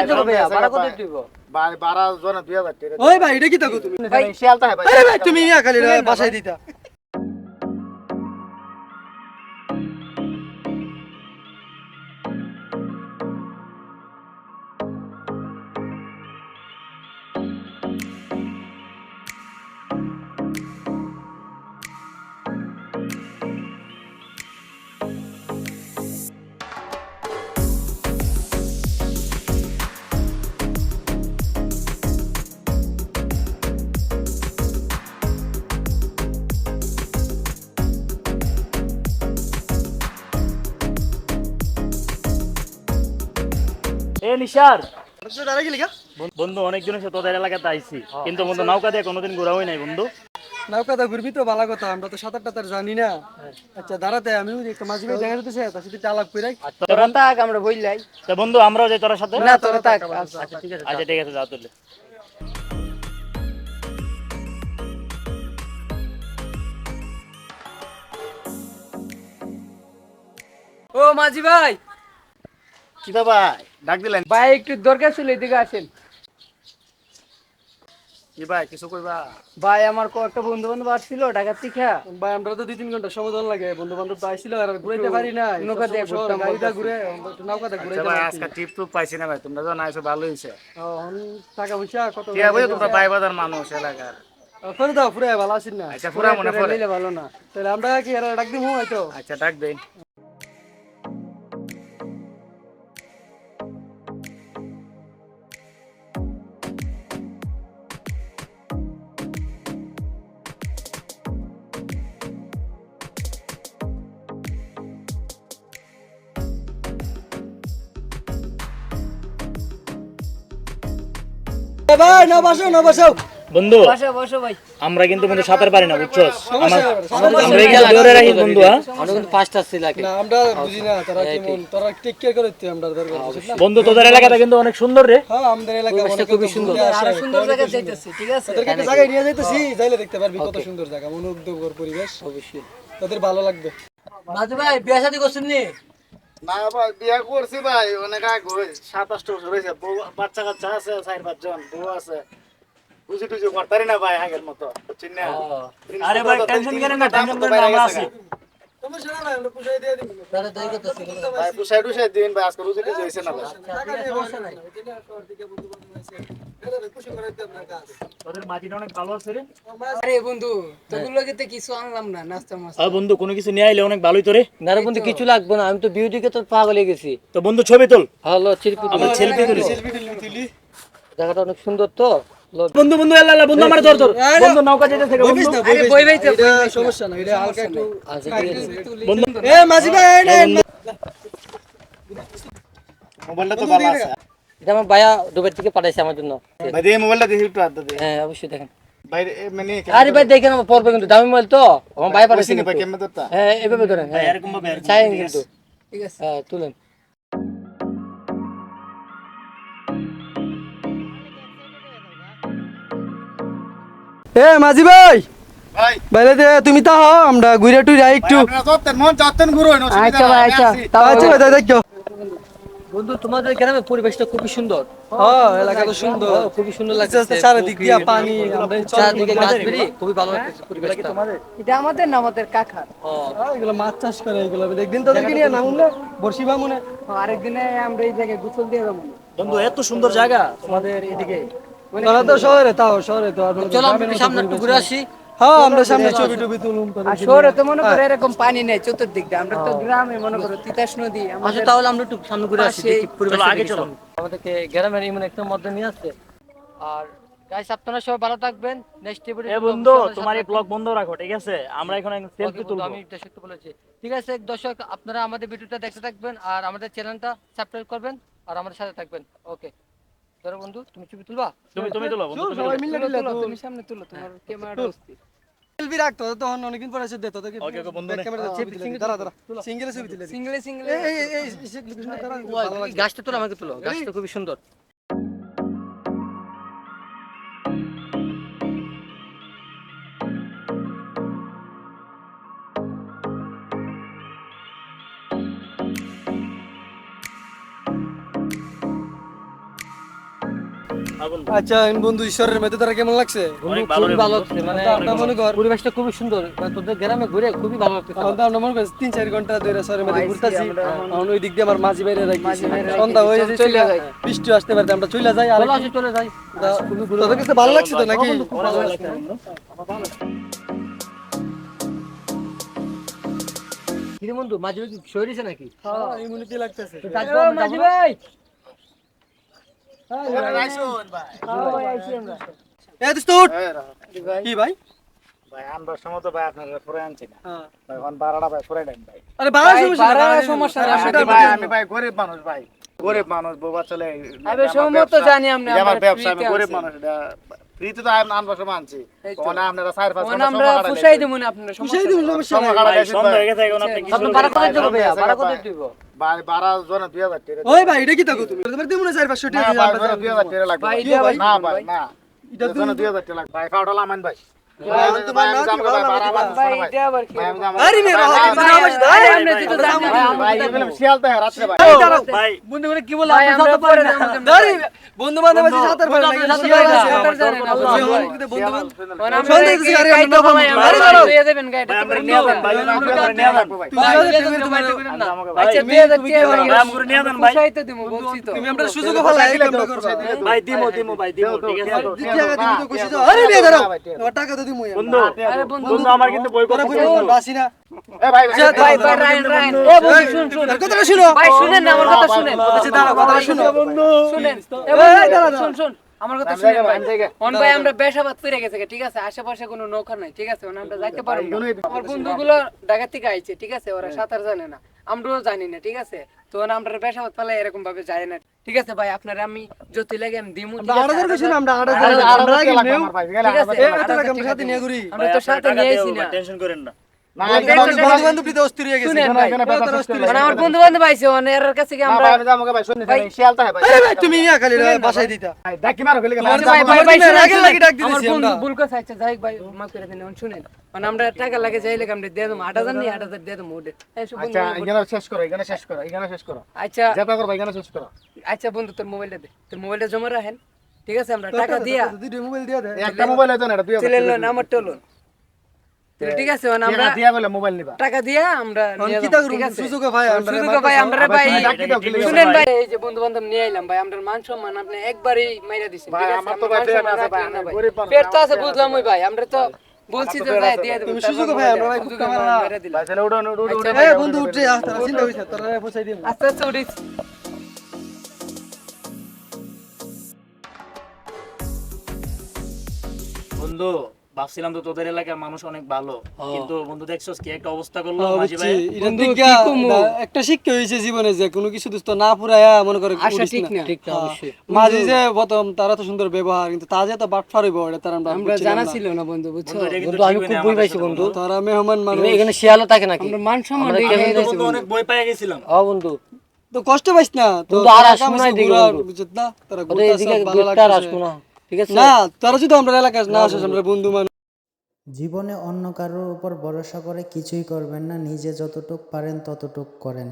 কত দিব ভাইয়া ভাড়া কত দিব? বারা জনে দুই হাজার টাকা ওই ভাই এটা কি থাকো তুমি? ভাই শিয়ালতা ভাই আরে ভাই তুমি ইয়া খালি বাসায় দিতা। নিশার বন্ধু অনেক দিন হচ্ছে তোদের এলাকাতে আইছি। কিন্তু বন্ধু নৌকা দিয়ে কোনোদিন ঘোরা নাই বন্ধু। নৌকাটা ঘুরবি তো ভালো কথা। আমরা তো সাঁতার টাতার জানি না। আচ্ছা দাঁড়াতে আমি একটা মাঝি ভাই দেখা যেতেছে তার সাথে চালাক করে তোরা থাক আমরা বললাই তা বন্ধু আমরাও যাই তোর সাথে? না তোরা থাক আচ্ছা ঠিক আছে আচ্ছা ঠিক আছে যাও তুলে ও মাঝি ভাই ভাই ডাক দিলেন। ভাই একটু দরকার ছিল এদিকে আসেন। কি ভাই কিছু কইবা? ভাই আমার কয়েকটা বন্ধু বান্ধব আসছিল ঢাকা থেকে ভাই আমরা তো দুই তিন ঘণ্টা সমাধান লাগে বন্ধু বান্ধব তো আইছিল আর ঘুরাইতে পারি না নৌকা দিয়ে ঘুরতাম গাড়িটা ঘুরে নৌকাতে ঘুরে আচ্ছা ভাই আজকে টিপ টুপ পাইছি না ভাই তোমরা যখন আইছো ভালো হইছে। টাকা পয়সা কত কি হবে তোমরা ভাই বাজার মানুষ এলাকার। করে দাও ফুরে ভালো আছেন না। আচ্ছা পুরা মনে পড়ে ভালো না। তাহলে আমরা কি আর ডাক দিমু হয়তো? আচ্ছা ডাক দেই। ভাই না বসো না বসো। বন্ধু বসো বসো ভাই। আমরা কিন্তু বন্ধু সাঁতার পারি না বুঝছ? সমস্যা নেই, সমস্যা আমরা এখানে ধরে রাখি বন্ধু হ্যাঁ? আমরা কিন্তু পাঁচটা ছিল লাগে না আমরা বুঝি না তারা কেমন তারা টেক কেয়ার করে তো আমরা দরকার বুঝিস না? বন্ধু তোদের এলাকাটা কিন্তু অনেক সুন্দর রে। হ্যাঁ আমাদের এলাকা অনেক খুবই সুন্দর সুন্দর। জায়গা যাইতেছি ঠিক আছে? তোদেরকে জায়গায় নিয়ে যাইতেছি যাইলে দেখতে পারবি কত সুন্দর জায়গা পরিবেশ। অবশ্যই। তোদের ভালো লাগবে। মাঝি ভাই বিয়া শাদী করছেন নি? না ভাই বিয়া করছি ভাই অনেক আগে সাত আষ্ট বছর হয়েছে। বউ বাচ্চা কাচ্চা আছে চার পাঁচজন বউ আছে। বুঝি টুজি করতারি না ভাই আগের মতো না আরে ভাই টেনশন করেন না টেনশন করেন না আমরা আছি। ভাই পুষাই টুষাই দিন ভাই আজকে বুঝি হয়েছে না থেকে বন্ধু বান্ধব আছে এটা খুশি করে দিতে আপনার কাজ। তোদের মাটিটা অনেক ভালো আছে রে। আরে বন্ধু তোগুলো তো কিছু আনলাম না নাস্তা বন্ধু কোনো কিছু নিয়ে আইলে অনেক ভালোই তো রে। না রে বন্ধু কিছু লাগবে না আমি তো বিউটিকে তো পাগল হয়ে গেছি। তো বন্ধু ছবি তোল। তুলি। জায়গাটা অনেক সুন্দর তো। বন্ধু বন্ধু আল্লাহ বন্ধু আমার ধর ধর বন্ধু নৌকা যেতে থেকে বন্ধু। আরে বই বই তো এটা সমস্যা নাই এটা হালকা একটু আচ্ছা ঠিক আছে বন্ধু। এ মাঝি ভাই এই নেন। মোবাইলটা তো ভালো আছে। এটা আমার ভাইয়া দুবার থেকে পাঠাইছে আমার জন্য। ভাই দিয়ে মোবাইলটা দেখি একটু হাত দে হ্যাঁ অবশ্যই দেখেন। ভাই মানে আরে ভাই দেখেন আমার পড়বে কিন্তু দামি মোবাইল তো। আমার ভাই পাঠাইছে হ্যাঁ এভাবে ধরেন হ্যাঁ। এরকম ভাবে চাই কিন্তু। ঠিক আছে হ্যাঁ তুলেন। এ মাঝি ভাই। ভাই। বাইরে দে তুমি তা আমরা ঘুরে টুরে একটু আপনারা যতন মন যতন গুরু হইনো আচ্ছা ভাই আচ্ছা। আচ্ছা ভাই দেখো। বন্ধু তোমাদের গ্রামে পরিবেশটা খুবই সুন্দর। হ্যাঁ এলাকা সুন্দর। হ্যাঁ, খুবই সুন্দর লাগছে আস্তে আস্তে চারিদিক দিয়া পানি আমরা চারদিকে খুবই ভালো লাগছে পরিবেশটা। এটা আমাদের না আমাদের কাকার। হ্যাঁ, এগুলো মাছ চাষ করে এগুলো একদিন তোদেরকে নিয়ে বর্ষি আরেকদিনে আমরা এই জায়গায় গোসল দিয়ে যাব। বন্ধু এত সুন্দর জায়গা তোমাদের এদিকে। তোরা তো শহরে তাও শহরে তো আর চলো আমরা সামনে একটু ঘুরে আসি। হ্যাঁ আমরা সামনে ছবি টবি তুলুম আর শহরে তো মনে করো এরকম পানি নেই চতুর্দিক আমরা তো গ্রামে মনে করো তিতাস নদী আচ্ছা তাহলে আমরা একটু সামনে ঘুরে আসি পাশেই- দেখি পরিবেশটা চলো, আগে চলো। আমাদেরকে গ্রামের এমন একটা মধ্যে নিয়ে আসছে। আর গাইস আপনারা সবাই ভালো থাকবেন। নেক্সট এপিসোডে এ বন্ধু তোমার এই ব্লগ বন্ধ রাখো ঠিক আছে? আমরা এখন সেলফি তুলবো। আমি এটা সত্যি বলেছি। ঠিক আছে দর্শক আপনারা আমাদের ভিডিওটা দেখতে থাকবেন আর আমাদের চ্যানেলটা সাবস্ক্রাইব করবেন আর আমাদের সাথে থাকবেন। ওকে ধরো বন্ধু তুমি ছবি তুলবা? তুমি তুমি তুলো বন্ধু সবাই মিলে তুলো, তুমি সামনে তুলো তোমার ক্যামেরা অস্থির সেলফি রাখতো তখন অনেকদিন পরে এসে দে তোকে ওকে, ওকে, বন্ধু ক্যামেরা ছবি তুলে দাঁড়া দাঁড়া। সিঙ্গেলে ছবি তুলে সিঙ্গেলে সিঙ্গেলে। এই এই এই গাছটা তোর আমাকে তুলো গাছটা খুবই সুন্দর। আচ্ছা বন্ধু ঈশ্বরের মেতে তারা কেমন লাগছে? খুবই ভালো লাগছে মানে আমরা মনে কর পরিবেশটা খুবই সুন্দর। মানে তোদের গ্রামে ঘুরে খুবই ভালো লাগছে। তো আমরা মনে করি তিন চার ঘণ্টা ধরে শহরের মধ্যে ঘুরতেছি। এখন ওই দিক দিয়ে আমার মাঝি বাইরে রাখি সন্ধ্যা হয়ে যাচ্ছে চলে যাই। বৃষ্টি আসতে পারে আমরা চলে যাই। আর চলে যাই। তোদের কাছে ভালো লাগছে তো নাকি? ভালো লাগছে। কিরে বন্ধু মাঝে দিছে নাকি? ইমিউনিটি লাগতেছে। মাঝি ভাই। কি ভাই ভাই আনবার সময় তো ভাই। আপনারা ফুরে আনছি না। হ্যাঁ। ভাই এখন ভাই ভাই। আরে সমস্যা। ভাই আমি ভাই গরিব মানুষ ভাই। গরিব মানুষ বাবা চলে আবে সময় তো জানি আমরা, আমার ব্যবসা আমি গরিব মানুষ এটা ফ্রিতে তো আমি আনবার সময় আনছি। এই আপনারা চার পাঁচ ঘণ্টা আমরা পুষাই দেবো না আপনার পুষাই সমস্যা সমস্যা সময় কাটাইলেন ভাই, সন্ধ্যা ভাই। গেছে আপনি ভাড়া কত দিব ভাইয়া? ভাড়া কত দিব? ভাই বারো জন দুই হাজার টাকা ওই ভাই এটা কি থাকো তুমি? তোমার দেবো না চার পাঁচশো না টাকা ভাই আমরা জনে দুই হাজার টাকা লাগবে। ভাই, না ভাই। ভাই না এটা টাকা লাগবে। ভাই। বন্ধু বান্ধব আছে সাঁতার ভাই। দিমো দিমো ভাই দিমো ঠিক আছে টাকা তো আমরা। বন্ধু আরে বন্ধু, বন্ধু আমার কিন্তু বই তোরা করতে বই করো, বাসি না। এ ভাই, ভাই, ভাই, রায়ন, রায়ন। এ বন্ধু, শুন, শুন। কথাটা শুনো। ভাই, শুনেন না, আমার কথা শুনেন। আচ্ছা, দাঁড়াও, কথাটা শুনো। শুনেন। এ বন্ধু। শুন, শুন। আমার কথা শুনেন ভাই। অন ভাই আমরা বেশাবাদ করে গেছে ঠিক আছে আশেপাশে কোনো নৌকা নাই ঠিক আছে আমরা যাইতে পারব আমার বন্ধুগুলো ঢাকা থেকে আইছে ঠিক আছে ওরা সাঁতার জানে না আমরাও জানি না ঠিক আছে? তো আমরা পেশা পালে এরকম ভাবে যায় না। ঠিক আছে ভাই আপনারা আমি যত লাগে আমি দিমু ঠিক আমরা আমরা তো সাথে নিয়ে আইছি না। টেনশন করেন না। তুমি খালি বাসায় দিতা। ডাকি মারো। ভুল কথা আচ্ছা যাই ভাই মাফ করে দিন শুনেন। মানে আমরা টাকা লাগে আমরা দিয়ে দেবো আট হাজার নিয়ে আট হাজার দিয়ে দেবো ওদের। আচ্ছা, এখানে শেষ করো, এখানে শেষ করো, এখানে শেষ করো। আচ্ছা। যেটা করব, এখানে শেষ করো। আচ্ছা বন্ধু তোর মোবাইলটা দে। তোর মোবাইলটা জমা রাখেন। ঠিক আছে আমরা টাকা দিয়া মোবাইল দিয়ে দে। একটা মোবাইল হয়তো না, দুই লোন ঠিক আছে মানে আমরা দিয়া বলে মোবাইল নিবা। টাকা দিয়া আমরা এখন নিয়ে কি যাব, তা করব? ঠিক আছে সুযোগও ভাই, আমরা সুযোগও ভাই আমরা ভাই গেলে শুনেন ভাই এই যে বন্ধু বান্ধব নিয়ে আইলাম ভাই আমরা মান সম্মান আপনি একবারই মাইরা দিছেন ভাই, ঠিক আছে আমার তো ভাই পেট আছে ভাই, না ভাই। গরিব তো আছে বুঝলাম ওই ভাই আমরা তো বলছি যে ভাই দিয়ে দেবো তুমি ভাই, আমরা ভাই। খুব সুযোগও টাকা আমরা না। মেরে দিলাম। ভাই, তাহলে উঠুন, উঠুন, উঠুন, আচ্ছা, বন্ধু উঠে আস, তারা চিন্তা না, তোরা পৌঁছাই দিবো। আস্তে আস্তে উঠিস বন্ধু ভাবছিলাম তো তোদের এলাকার মানুষ অনেক ভালো। কিন্তু বন্ধু দেখছস কি একটা অবস্থা করল মাঝি ভাই বন্ধু, কি কমু? একটা শিক্ষা হয়েছে জীবনে যে কোনো কিছু দোস্ত না পুরায়া মনে করে আশা ঠিক না। ঠিক না, হ্যাঁ। অবশ্যই। মাঝি যে প্রথম তারা তো সুন্দর ব্যবহার কিন্তু তা যে তো বাটফার হইব এটা তার আমরা আমরা জানা ছিল না বন্ধু বুঝছ? বন্ধু, আমি খুব বই পাইছি বন্ধু। তারা মেহমান মানুষ। এখানে- শিয়ালও থাকে নাকি? আমরা মান সম্মান অনেক বই গেছিলাম। ও বন্ধু। তো কষ্ট পাইস না। তো আর না তারা ঘুরতাছে, এদিকে ভালো ঠিক আছে? না তারা যদি আমরা এলাকার না আসে আমরা বন্ধু মানুষ। জীবনে অন্য কারোর উপর ভরসা করে কিছুই করবেন না নিজে যতটুক পারেন ততটুক করেন।